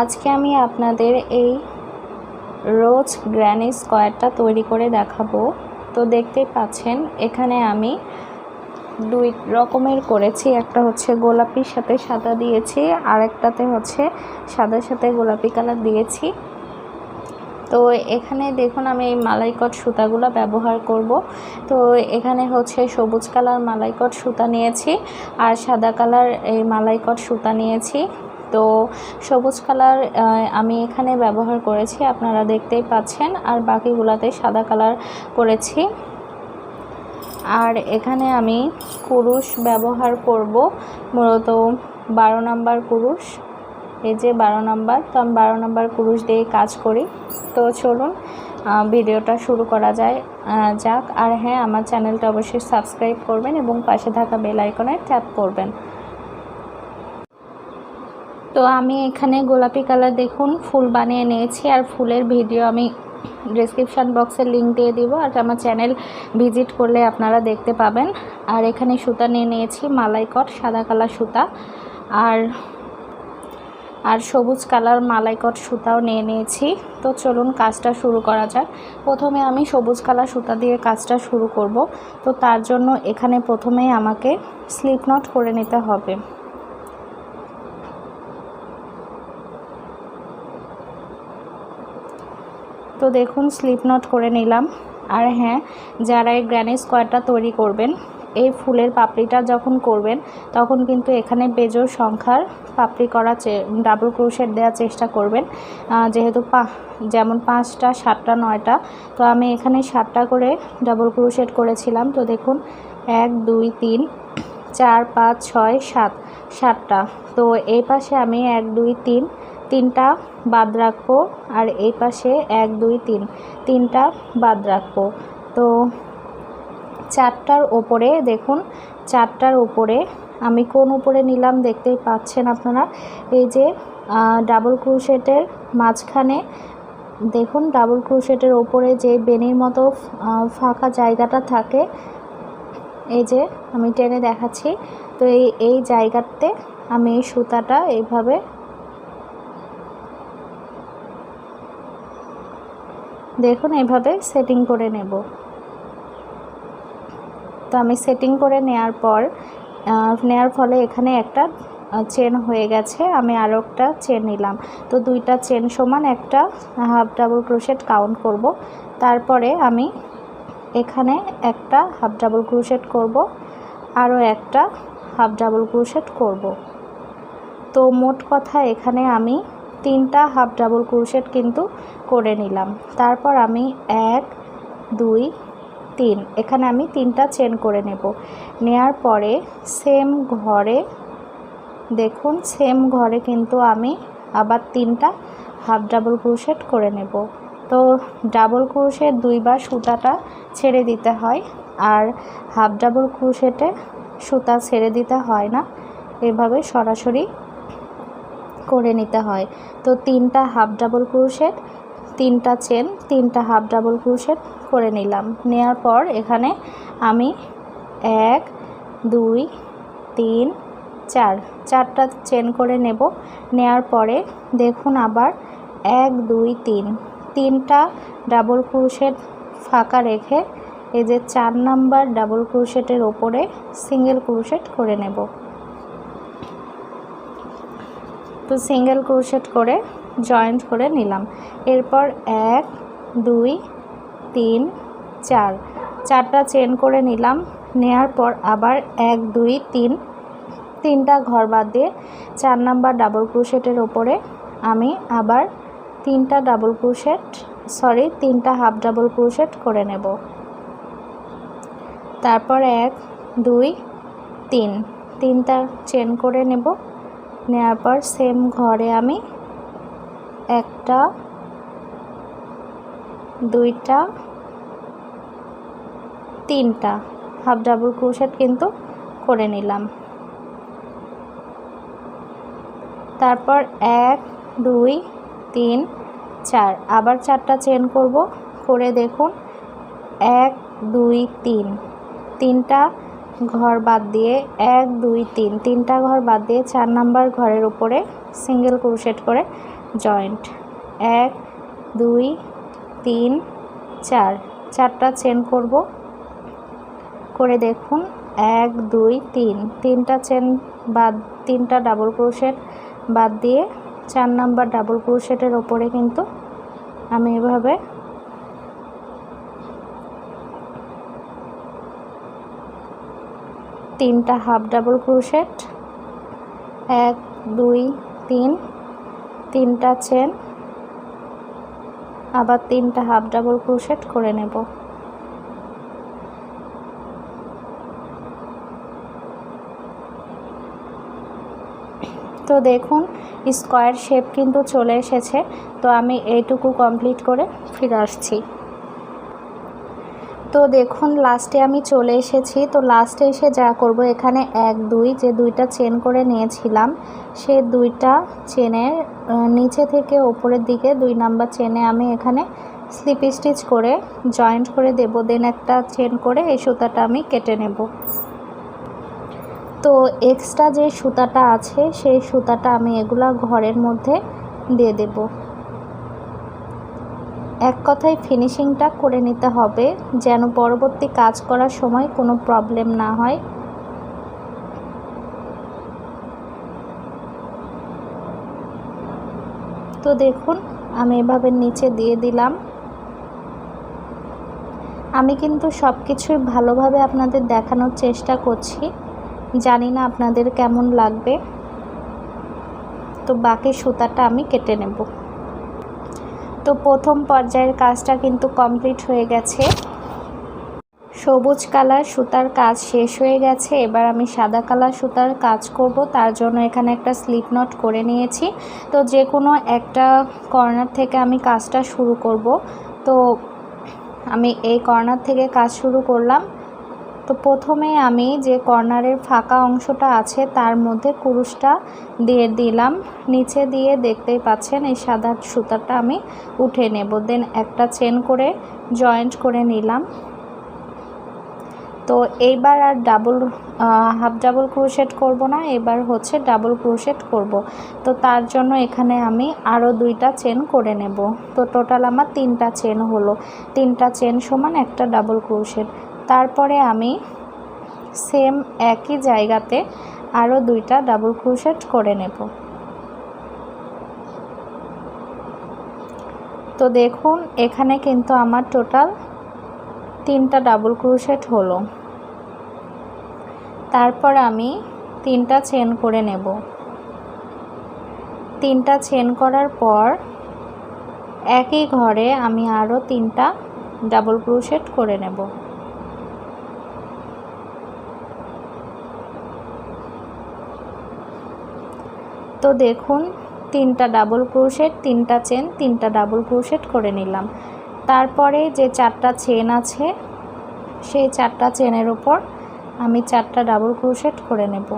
আজকে আমি আপনাদের এই রোজ গ্র্যানি স্কোয়ারটা তৈরি করে দেখাবো। তো দেখতেই পাচ্ছেন, এখানে আমি দুই রকমের করেছি। একটা হচ্ছে গোলাপির সাথে সাদা দিয়েছি আর একটাতে হচ্ছে সাদার সাথে গোলাপি কালার দিয়েছি। তো এখানে দেখুন, আমি এই মালাইকট সুতাগুলো ব্যবহার করব। তো এখানে হচ্ছে সবুজ কালার মালাইকট সুতা নিয়েছি, আর সাদা কালার এই মালাইকট সুতা নিয়েছি। তো সবুজ কালার আমি এখানে ব্যবহার করেছি, আপনারা দেখতেই পাচ্ছেন, আর বাকিগুলাতে সাদা কালার করেছি। আর এখানে আমি কুরুশ ব্যবহার করব, মূলত বারো নাম্বার কুরুশ। এই যে বারো নাম্বার, তো আমি বারো নাম্বার কুরুশ দিয়ে কাজ করি। তো চলুন ভিডিওটা শুরু করা যায় যাক। আর হ্যাঁ আমার চ্যানেলটা অবশ্যই সাবস্ক্রাইব করবেন এবং পাশে থাকা বেল আইকনে ট্যাপ করবেন। তো আমি এখানে গোলাপি কালার দেখুন, ফুল বানিয়ে নিয়েছি আর ফুলের ভিডিও আমি ডিসক্রিপশান বক্সের লিঙ্ক দিয়ে দিব আর আমার চ্যানেল ভিজিট করলে আপনারা দেখতে পাবেন। আর এখানে সুতা নিয়ে নিয়েছি মালাইকট সাদা কালার সুতা। আর আর সবুজ কালার মালাইকট সুতাও নিয়ে নিয়েছি। তো চলুন কাজটা শুরু করা যাক। প্রথমে আমি সবুজ কালার সুতা দিয়ে কাজটা শুরু করব। তো তার জন্য এখানে প্রথমেই আমাকে স্লিপ নট করে নিতে হবে। তো দেখুন স্লিপ নট করে নিলাম। আর হ্যাঁ যারা এই গ্র্যানি স্কোয়ারটা তৈরি করবেন, এই ফুলের পাপড়িটা যখন করবেন, তখন কিন্তু এখানে বেজোর সংখ্যার পাপড়ি করা ডাবল ক্রোশেট দেওয়ার চেষ্টা করবেন। যেহেতু পা যেমন পাঁচটা, সাতটা, নয়টা, তো আমি এখানে সাতটা করে ডাবল ক্রোশেট করেছিলাম। তো দেখুন, এক, দুই, তিন, চার, পাঁচ, ছয়, সাত, সাতটা। তো এই পাশে আমি এক, দুই, তিন, তিনটা বাদ রাখব আর এই পাশে এক, দুই, তিন, তিনটা বাদ রাখব তো চারটার ওপরে দেখুন, চারটার উপরে আমি কোন উপরে নিলাম দেখতেই পাচ্ছেন আপনারা। এই যে ডাবল ক্রুশেটের মাঝখানে দেখুন ডাবল ক্রুশেটের ওপরে যে বেনির মতো ফাঁকা জায়গাটা থাকে, এই যে আমি টেনে দেখাচ্ছি। তো এই এই জায়গাতে আমি সুতাটা এইভাবে দেখুন, এভাবে সেটিং করে নেব। তো আমি সেটিং করে নেয়ার পর নেয়ার ফলে এখানে একটা চেন হয়ে গেছে, আমি আরও একটা চেন নিলাম। তো দুইটা চেন সমান একটা হাফ ডাবল ক্রোশেট কাউন্ট করব। তারপরে আমি এখানে একটা হাফ ডাবল ক্রোশেট করব আরও একটা হাফ ডাবল ক্রোশেট করব। তো মোট কথা এখানে আমি তিনটা হাফ ডাবল ক্রোশেট কিন্তু করে নিলাম। তারপর আমি এক, দুই, তিন, এখানে আমি তিনটা চেন করে নেব। নেয়ার পরে সেম ঘরে, দেখুন সেম ঘরে কিন্তু আমি আবার তিনটা হাফ ডাবল ক্রোশেট করে নেব। তো ডাবল ক্রোশেট দুইবার সুতাটা ছেড়ে দিতে হয় আর হাফ ডাবল ক্রোশেটে সুতা ছেড়ে দিতে হয় না। এভাবে সরাসরি করে নিতে হয়। তো তিনটা হাফ ডাবল ক্রোশেট তিনটা চেন তিনটা হাফ ডাবল ক্রোশেট করে নিলাম। নেওয়ার পর এখানে আমি এক, দুই, তিন, চার, চারটা চেন করে নেব। নেয়ার পরে দেখুন আবার এক, দুই, তিন। তিনটা ডাবল ক্রোশেট ফাঁকা রেখে এই যে চার নাম্বার ডাবল ক্রোশেটের ওপরে সিঙ্গেল ক্রোশেট করে নেব। তো সিঙ্গেল ক্রোশেট করে জয়েন্ট করে নিলাম। এরপর এক, দুই, তিন, চার। চারটা চেন করে নিলাম। নেয়ার পর আবার এক, দুই, তিন। তিনটা ঘর বাদ দিয়ে চার নাম্বার ডাবল ক্রোশেটের ওপরে আমি আবার তিনটা ডাবল ক্রোশেট, সরি, তিনটা হাফ ডাবল ক্রোশেট করে নেব। তারপর এক, দুই, তিন। তিনটা চেন করে নেব। নেওয়ার পর সেম ঘরে আমি একটা, দুইটা, তিনটা হাফ ডাবল ক্রোশেট কিন্তু করে নিলাম। তারপর এক, দুই, তিন, চার আবার চারটা চেন করব। করে দেখুন, এক, দুই, তিন তিনটা ঘর বাদ দিয়ে এক, দুই, তিন, তিনটা ঘর বাদ দিয়ে চার নাম্বার ঘরের উপরে সিঙ্গেল ক্রোশেট করে জয়েন্ট এক, দুই, তিন, চার। চারটা চেন করব। করে দেখুন, এক, দুই, তিন। তিনটা চেন বাদ, তিনটা ডাবল ক্রোশেট বাদ দিয়ে চার নাম্বার ডাবল ক্রোশেটের ওপরে কিন্তু আমি এভাবে তিনটা হাফ ডাবল ক্রোশেট। এক, দুই, তিন। তিনটা চেন। আবার তিনটা হাফ ডাবল ক্রোশেট করে নেব। তো দেখুন, স্কোয়ার শেপ কিন্তু চলে এসেছে। তো আমি এইটুকু কমপ্লিট করে ফিরে আসছি। তো দেখুন লাস্টে আমি চলে এসেছি। তো লাস্টে এসে যা করব, এখানে এক, দুই, যে দুইটা চেন করে নিয়েছিলাম, সে দুইটা চেনের নিচে থেকে ওপরের দিকে দুই নাম্বার চেনে আমি এখানে স্লিপ স্টিচ করে জয়েন্ট করে দেব। দেন একটা চেন করে এই সুতাটা আমি কেটে নেব। তো এক্সট্রা যে সুতাটা আছে, সেই সুতাটা আমি এগুলা ঘরের মধ্যে দিয়ে দেব। এক কথায় ফিনিশিংটা করে নিতে হবে, যেন পরবর্তী কাজ করার সময় কোনো প্রবলেম না হয়। তো দেখুন, আমি এভাবে নিচে দিয়ে দিলাম। আমি কিন্তু সব কিছুই ভালোভাবে আপনাদের দেখানোর চেষ্টা করছি। জানি না আপনাদের কেমন লাগবে। তো বাকি সুতাটা আমি কেটে নেব। তো প্রথম পর্যায়ের কাজটা কিন্তু কমপ্লিট হয়ে গেছে। সবুজ কালার সুতার কাজ শেষ হয়ে গেছে। এবার আমি সাদা কালার সুতার কাজ করব। তার জন্য এখানে একটা স্লিপ নট করে নিয়েছি। তো যে কোনো একটা কর্নার থেকে আমি কাজটা শুরু করব। তো আমি এই কর্নার থেকে কাজ শুরু করলাম। তো প্রথমে আমি যে কর্নারের ফাঁকা অংশটা আছে, তার মধ্যে কুরুশটা দিয়ে দিলাম। নিচে দিয়ে দেখতেই পাচ্ছেন এই সাদা সুতাটা আমি উঠে নেব। দেন একটা চেন করে জয়েন্ট করে নিলাম। তো এইবার আর ডাবল হাফ ডাবল ক্রোশেট করব না, এবার হচ্ছে ডাবল ক্রোশেট করব। তো তার জন্য এখানে আমি আরও দুইটা চেন করে নেব। তো টোটাল আমার তিনটা চেন হলো। তিনটা চেন সমান একটা ডাবল ক্রোশেট তারপরে আমি সেম একই জায়গাতে আরও দুইটা ডাবল ক্রোশেট করে নেব। তো দেখুন, এখানে কিন্তু আমার টোটাল তিনটা ডাবল ক্রোশেট হলো। তারপর আমি তিনটা চেন করে নেব। তিনটা চেন করার পর একই ঘরে আমি আরও তিনটা ডাবল ক্রোশেট করে নেব। তো দেখুন, তিনটা ডাবল ক্রোশেট তিনটা চেন তিনটা ডাবল ক্রোশেট করে নিলাম। তারপরে যে চারটা চেন আছে, সেই চারটা চেনের উপর আমি চারটা ডাবল ক্রোশেট করে নেব।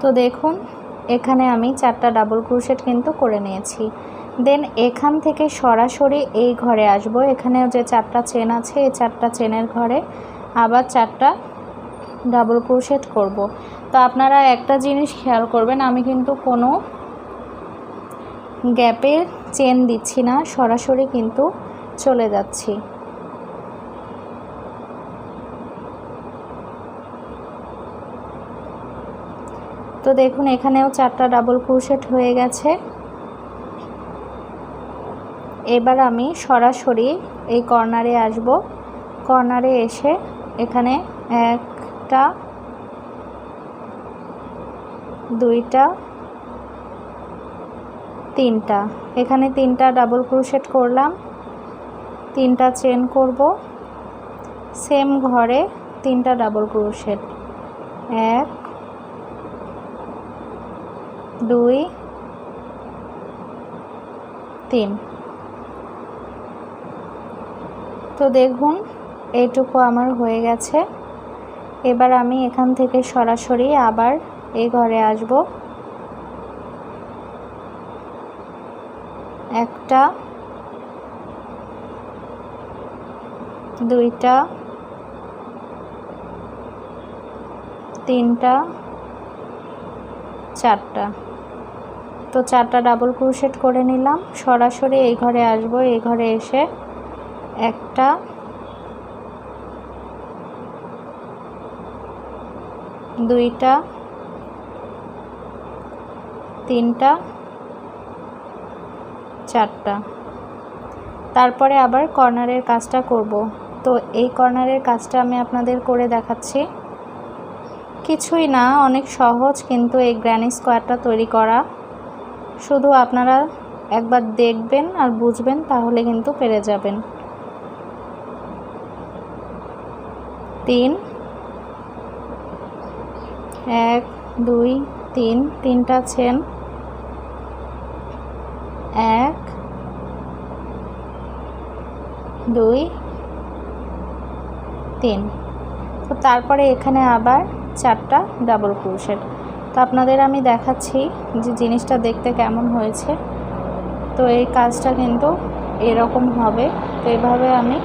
তো দেখুন, এখানে আমি চারটা ডাবল ক্রোশেট কিন্তু করে নিয়েছি। দেন এখান থেকে সরাসরি এই ঘরে আসব। এখানেও যে চারটা চেন আছে, এই চারটা চেনের ঘরে আবার চারটা ডাবল ক্রোশেট করব। তো আপনারা একটা জিনিস খেয়াল করবেন, আমি কিন্তু কোনো গ্যাপে চেন দিচ্ছি না, সরাসরি কিন্তু চলে যাচ্ছি। তো দেখুন, এখানেও চারটা ডাবল ক্রোশেট হয়ে গেছে। এবার আমি সরাসরি এই কর্নারে আসব। কর্নারে এসে এখানে একটা, দুইটা, তিনটা। এখানে তিনটা ডাবল ক্রোশেট করলাম। তিনটা চেন করব। সেম ঘরে তিনটা ডাবল ক্রোশেট এক, দুই, তিন। তো দেখুন এইটুকু আমার হয়ে গেছে। এবার আমি এখান থেকে সরাসরি আবার এই ঘরে আসব। একটা, দুইটা, তিনটা, চারটা। তো চারটা ডাবল ক্রোশেট করে নিলাম। সরাসরি এই ঘরে আসব, এই ঘরে এসে একটা দুইটা তিনটা চারটা। তারপরে আবার কর্নারের কাজটা করব। তো এই কর্নারের কাজটা আমি আপনাদের করে দেখাচ্ছি। কিছুই না, অনেক সহজ কিন্তু এই গ্র্যানি স্কোয়ারটা তৈরি করা। শুধু আপনারা একবার দেখবেন আর বুঝবেন, তাহলে কিন্তু পেরে যাবেন। তিন। এক, দুই, তিন। তিনটা চেন এক, দুই, তিন। তো তারপরে এখানে আবার চারটা ডাবল ক্রোশেট তো আপনাদের আমি দেখাচ্ছি যে জিনিসটা দেখতে কেমন হয়েছে। তো এই কাজটা কিন্তু এরকম হবে। তো এভাবে আমি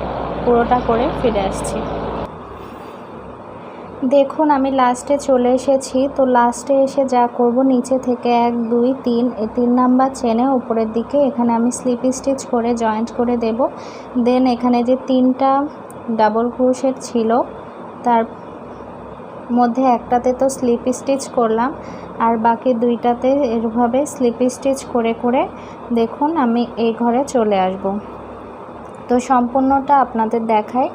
পুরোটা করে ফিরে আসছি। দেখুন, আমি লাস্টে চলে এসেছি। তো লাস্টে এসে যা করব, নিচে থেকে এক, দুই, তিন এই তিন নাম্বার চেনে উপরের দিকে এখানে আমি স্লিপ স্টিচ করে জয়েন্ট করে দেব। দেন এখানে যে তিনটা ডাবল ক্রোশেট ছিল, তার মধ্যে একটাতে তো স্লিপ স্টিচ করলাম, আর বাকি দুইটাতে এরভাবে স্লিপ স্টিচ করে করে দেখুন, আমি এই ঘরে চলে আসব। তো সম্পূর্ণটা আপনাদের দেখায়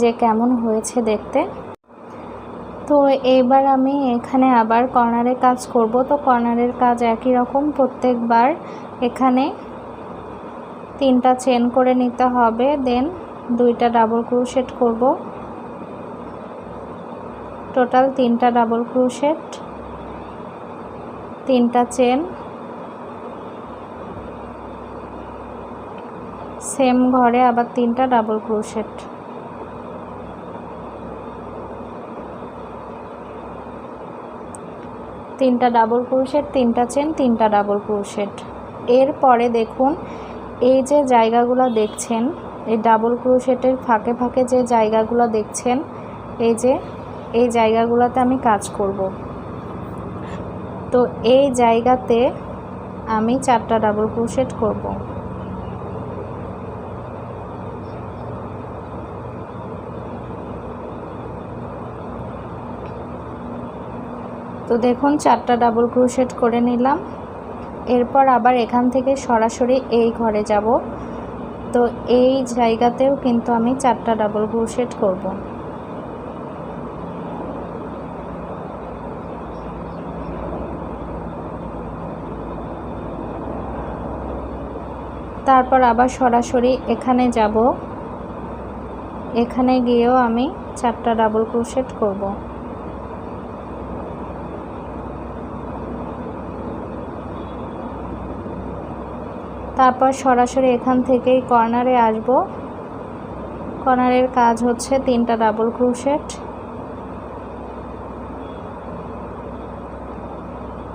যে কেমন হয়েছে দেখতে। তো এইবার আমি এখানে আবার কর্নারের কাজ করব। তো কর্নারের কাজ একই রকম, প্রত্যেকবার এখানে তিনটা চেন করে নিতে হবে, দেন দুইটা ডাবল ক্রোশেট করব। টোটাল তিনটা ডাবল ক্রোশেট, তিনটা চেন, সেম ঘরে আবার তিনটা ডাবল ক্রোশেট। তিনটা ডাবল ক্রোশেট তিনটা চেন তিনটা ডাবল ক্রোশেট এরপরে দেখুন, এই যে জায়গাগুলো দেখছেন, এই ডাবল ক্রোশেটের ফাঁকে ফাঁকে যে জায়গাগুলো দেখছেন, এই যে, এই জায়গাগুলোতে আমি কাজ করব। তো এই জায়গাতে আমি চারটা ডাবল ক্রোশেট করব। তো দেখুন, চারটা ডাবল ক্রোশেট করে নিলাম। এরপর আবার এখান থেকে সরাসরি এই ঘরে যাব। তো এই জায়গাতেও কিন্তু আমি চারটা ডাবল ক্রোশেট করব। তারপর আবার সরাসরি এখানে যাব। এখানে গিয়েও আমি চারটা ডাবল ক্রোশেট করব। তারপর সরাসরি এখান থেকেই কর্নারে আসব। কর্নারের কাজ হচ্ছে তিনটা ডাবল ক্রোশেট।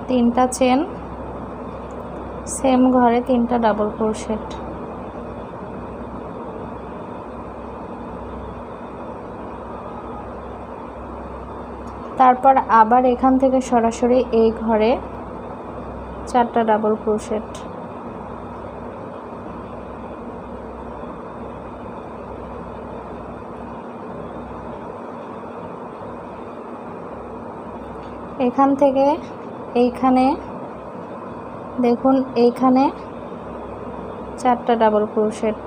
তিনটা চেন। সেম ঘরে তিনটা ডাবল ক্রোশেট। তারপর আবার এখান থেকে সরাসরি এই ঘরে চারটা ডাবল ক্রোশেট। এখান থেকে এইখানে দেখুন এইখানে চারটা ডাবল ক্রোশেট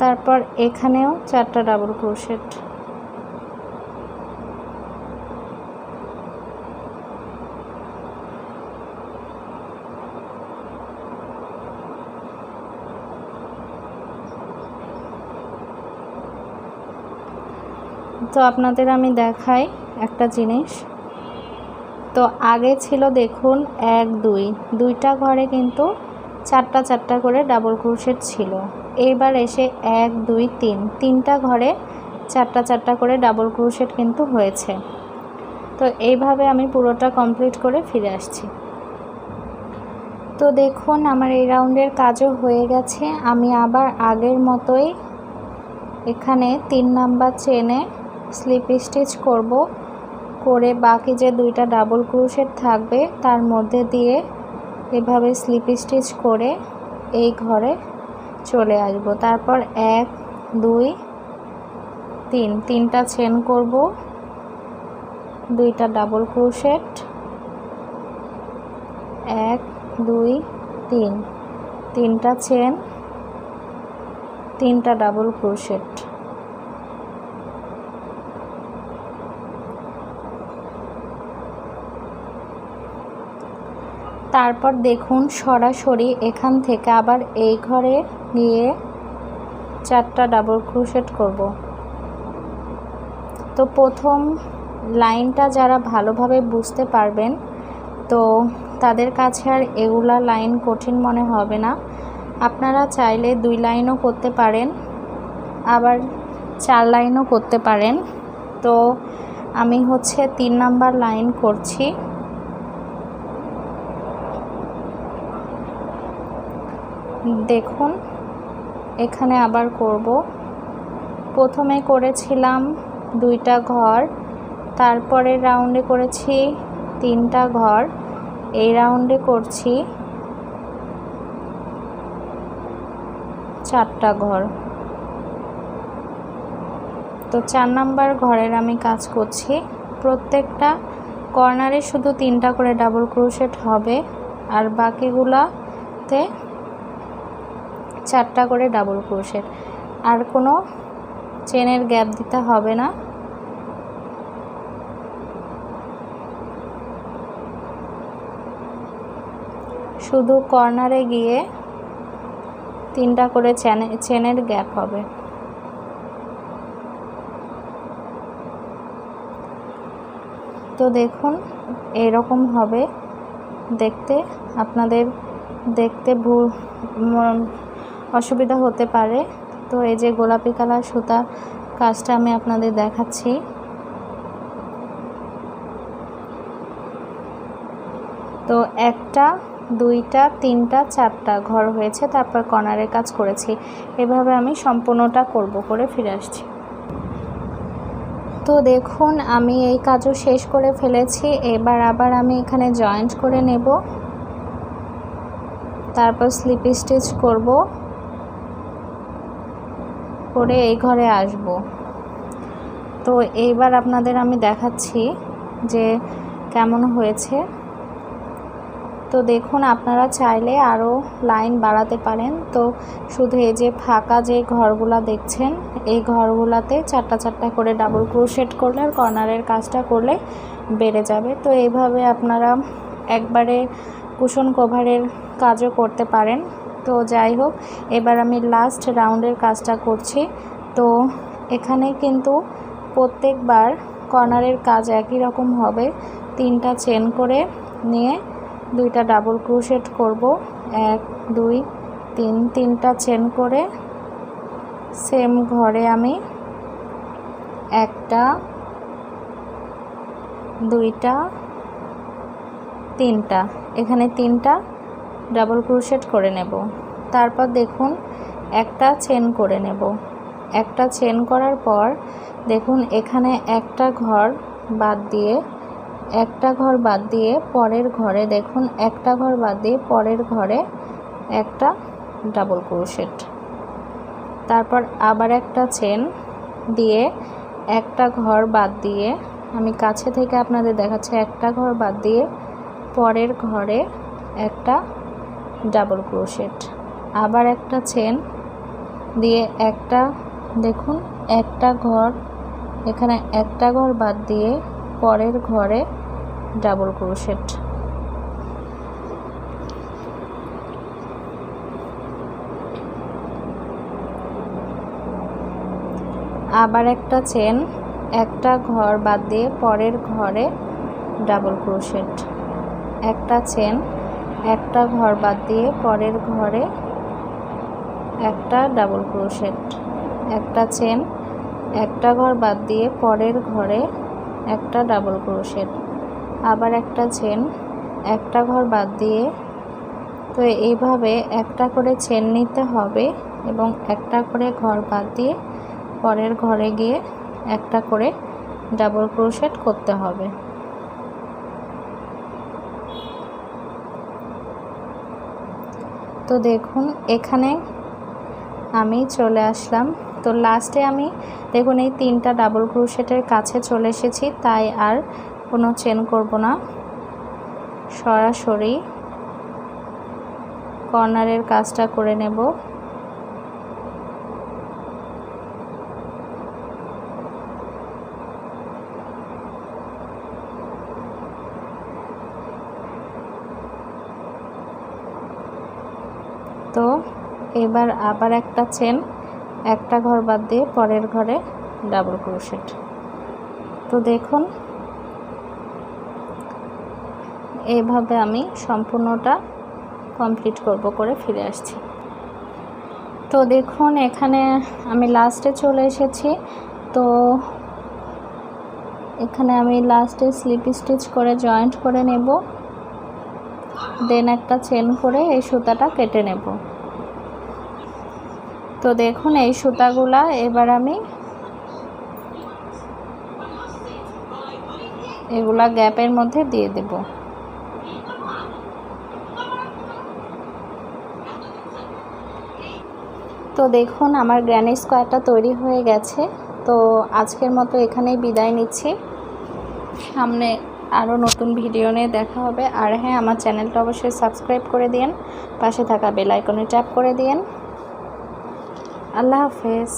তারপর এখানেও চারটা ডাবল ক্রোশেট তো আপনাদের আমি দেখাই একটা জিনিস। তো আগে ছিল দেখুন, এক, দুই। দুইটা ঘরে কিন্তু চারটা চারটা করে ডাবল ক্রোশেট ছিল। এইবার এসে এক, দুই, তিন। তিনটা ঘরে চারটা চারটা করে ডাবল ক্রোশেট কিন্তু হয়েছে। তো এইভাবে আমি পুরোটা কমপ্লিট করে ফিরে আসছি। তো দেখুন, আমার এই রাউন্ডের কাজও হয়ে গেছে। আমি আবার আগের মতোই এখানে তিন নাম্বার চেনে স্লিপ স্টিচ করব করে বাকি যে দুইটা ডাবল ক্রুশেট থাকবে তার মধ্যে দিয়ে এভাবে স্লিপ স্টিচ করে এই ঘরে চলে আসব। তারপর এক, দুই, তিন। তিনটা চেন করব। দুইটা ডাবল ক্রোশেট এক, দুই, তিন। তিনটা চেন, তিনটা ডাবল ক্রোশেট তারপর দেখুন সরাসরি এখান থেকে আবার এই ঘরে গিয়ে চারটা ডাবল ক্রোশেট করব। তো প্রথম লাইনটা যারা ভালোভাবে বুঝতে পারবেন, তো তাদের কাছে আর এগুলা লাইন কঠিন মনে হবে না। আপনারা চাইলে দুই লাইনও করতে পারেন, আবার চার লাইনও করতে পারেন। তো আমি হচ্ছে তিন নাম্বার লাইন করছি। দেখুন, এখানে আবার করব। প্রথমে করেছিলাম দুইটা ঘর তারপরে রাউন্ডে করেছি তিনটা ঘর, এই রাউন্ডে করছি চারটা ঘর। তো চার নাম্বার ঘরের আমি কাজ করছি। প্রত্যেকটা কর্নারে শুধু তিনটা করে ডাবল ক্রোশেট হবে, আর বাকিগুলাতে চারটা করে ডাবল ক্রোশেট আর কোনো চেনের গ্যাপ দিতে হবে না। শুধু কর্নারে গিয়ে তিনটা করে চেনে চেনের গ্যাপ হবে। তো দেখুন, এরকম হবে। দেখতে, আপনাদের দেখতে ভুল অসুবিধা হতে পারে। তো এই যে গোলাপি কালার সুতা কাজটা আমি আপনাদের দেখাচ্ছি। তো একটা, দুইটা, তিনটা, চারটা ঘর হয়েছে, তারপর কর্নারের কাজ করেছি। এভাবে আমি সম্পূর্ণটা করব করে ফিরে আসছি। তো দেখুন, আমি এই কাজও শেষ করে ফেলেছি। এবার আবার আমি এখানে জয়েন্ট করে নেব। তারপর স্লিপ স্টিচ করব। করে এই ঘরে আসব। তো এইবার আপনাদের আমি দেখাচ্ছি যে কেমন হয়েছে। তো দেখুন, আপনারা চাইলে আরও লাইন বাড়াতে পারেন। তো শুধু এই যে ফাঁকা যে ঘরগুলা দেখছেন, এই ঘরগুলাতে চারটা চারটা করে ডাবল ক্রোশেট করলে আর কর্নারের কাজটা করলে বেড়ে যাবে। তো এইভাবে আপনারা একবারে কুশন কভারের কাজও করতে পারেন। তো যাই হোক, এবার আমি লাস্ট রাউন্ডের কাজটা করছি। তো এখানে কিন্তু প্রত্যেকবার কর্নারের কাজ একই রকম হবে। তিনটা চেন করে নিয়ে দুইটা ডাবল ক্রোশেট করব। এক, দুই, তিন, তিনটা চেন করে সেম ঘরে আমি একটা, দুইটা, তিনটা। এখানে তিনটা ডাবল ক্রোশেট করে নেব। তারপর দেখুন, একটা চেন করে নেব। একটা চেন করার পর দেখুন, এখানে একটা ঘর বাদ দিয়ে, একটা ঘর বাদ দিয়ে পরের ঘরে দেখুন, একটা ঘর বাদ দিয়ে পরের ঘরে একটা ডাবল ক্রোশেট। তারপর আবার একটা চেন দিয়ে একটা ঘর বাদ দিয়ে, আমি কাছে থেকে আপনাদের দেখাচ্ছি, একটা ঘর বাদ দিয়ে পরের ঘরে একটা ডাবল ক্রোশেট। আবার একটা চেন দিয়ে একটা, দেখুন, একটা ঘর, এখানে একটা ঘর বাদ দিয়ে পরের ঘরে ডাবল ক্রোশেট। আবার একটা চেন, একটা ঘর বাদ দিয়ে পরের ঘরে ডাবল ক্রোশেট। একটা চেন একটা ঘর বাদ দিয়ে পরের ঘরে একটা ডাবল ক্রোশেট একটা চেন একটা ঘর বাদ দিয়ে পরের ঘরে একটা ডাবল ক্রোশেট আবার একটা চেন একটা ঘর বাদ দিয়ে। তো এইভাবে একটা করে চেন নিতে হবে এবং একটা করে ঘর বাদ দিয়ে পরের ঘরে গিয়ে একটা করে ডাবল ক্রোশেট করতে হবে। তো দেখুন, এখানে আমি চলে আসলাম। তো লাস্টে আমি, দেখুন, এই তিনটা ডাবল ক্রোশেটের কাছে চলে এসেছি, তাই আর কোনো চেন করব না। সরাসরি কর্নারের কাজটা করে নেব তো এবার আবার একটা চেন, একটা ঘর বাদ দিয়ে পরের ঘরে ডাবল ক্রোশেট তো দেখুন এইভাবে আমি সম্পূর্ণটা কমপ্লিট করব করে ফিরে আসছি। তো দেখুন, এখানে আমি লাস্টে চলে এসেছি। তো এখানে আমি লাস্টে স্লিপ স্টিচ করে জয়েন্ট করে নেব। দেন একটা চেন করে এই সুতাটা কেটে নেব। তো দেখুন, এই সুতাগুলা এবার আমি এগুলা গ্যাপের মধ্যে দিয়ে দেব। তো দেখুন, আমার গ্র্যানি স্কোয়ারটা তৈরি হয়ে গেছে। তো আজকের মতো এখানেই বিদায় নিচ্ছি। সামনে আরও নতুন ভিডিও নিয়ে দেখা হবে। আর হ্যাঁ আমার চ্যানেলটা অবশ্যই সাবস্ক্রাইব করে দিন পাশে থাকা বেল আইকনে ট্যাপ করে দিন আল্লাহ হাফেজ।